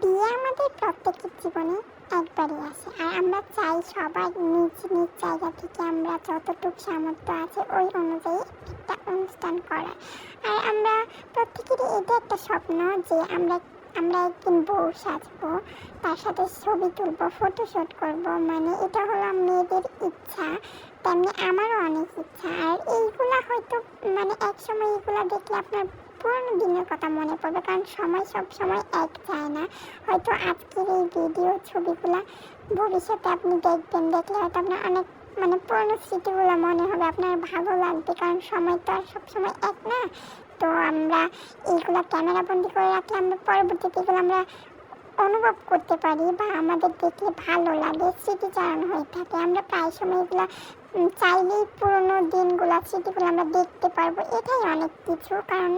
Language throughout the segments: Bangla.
বিয়ে আমাদের প্রত্যেকের জীবনে একবারই আসে। আর আমরা চাই সবার নিজ নিজ জায়গা থেকে আমরা যতটুকু সামর্থ্য আছে ওই অনুযায়ী একটা অনুষ্ঠান করার। আর আমরা প্রত্যেকেরই এটা একটা স্বপ্ন যে আমরা আমরা একদিন বউ সাজবো, তার সাথে ছবি তুলবো ফটোশ্যুট করব। মানে এটা হলো মেয়েদের ইচ্ছা, তেমনি আমারও অনেক ইচ্ছা। আর এইগুলা হয়তো মানে এক সময় এইগুলা দেখলে আপনার পুরোনো দিনের কথা মনে পড়বে, কারণ সময় সব সময় এক যায় না। হয়তো আজকের এই ভিডিও ছবিগুলো ভবিষ্যতে আপনি দেখবেন, দেখলে হয়তো আপনার অনেক মানে পুরনো স্মৃতিগুলো মনে হবে, আপনার ভালো লাগবে, কারণ সময় তো আর সবসময় এক না। তো আমরা এইগুলো ক্যামেরা বন্দি করে রাখলে আমরা পরবর্তীতে এগুলো আমরা অনুভব করতে পারি বা আমাদের দেখলে ভালো লাগে, স্মৃতিচারণ হয়ে থাকে। আমরা প্রায় সময় এগুলো চাইলেই পুরোনো দিনগুলো, স্মৃতিগুলো আমরা দেখতে পারব। এটাই অনেক কিছু। কারণ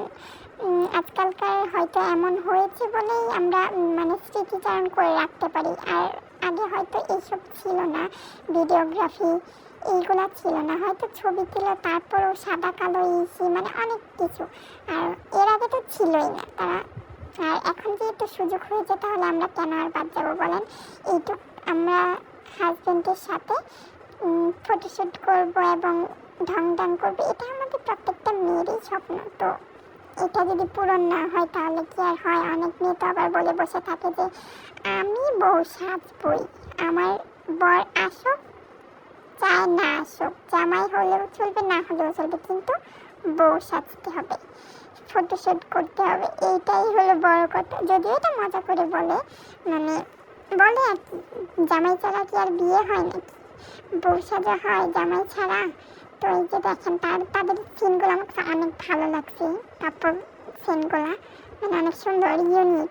আজকালকার হয়তো এমন হয়েছে বলেই আমরা মানে স্মৃতিচারণ করে রাখতে পারি। আর আগে হয়তো এইসব ছিল না, ভিডিওগ্রাফি এইগুলা ছিল না। হয়তো ছবি তুলে তারপরেও সাদা কালো ইসি মানে অনেক কিছু। আর এর আগে তো ছিলই না। তারা আর এখন যেহেতু সুযোগ হয়েছে, তাহলে আমরা কেন আর বাদ যাব বলেন? এইটুক আমরা হাজবেন্ডের সাথে ফটোশ্যুট করব এবং ঢং ঢং করব, এটা আমাদের প্রত্যেকটা মেয়েরই স্বপ্ন তো। এটা যদি পূরণ না হয়, তাহলে কি আর হয়? অনেক মেয়ে তো আবার বলে বসে থাকে যে, আমি বউ সাজবই, আমার বর আসুক, চায় না আসুক, জামাই হলেও চলবে, না হলেও চলবে, কিন্তু বউ সাজতে হবে। ফটোশ্যুট করতে হবে। এইটাই হলো বড় কথা। যদিও এটা মজা করে বলে মানে বলে আর কি, জামাই ছাড়া কি আর বিয়ে হয় নাকি? বউ সাজা হয়, জামাই ছাড়া। তো এই যে দেখেন, তার, তাদের সিনগুলো আমার অনেক ভালো লাগছে। তারপর সিনগুলো মানে অনেক সুন্দর ইউনিক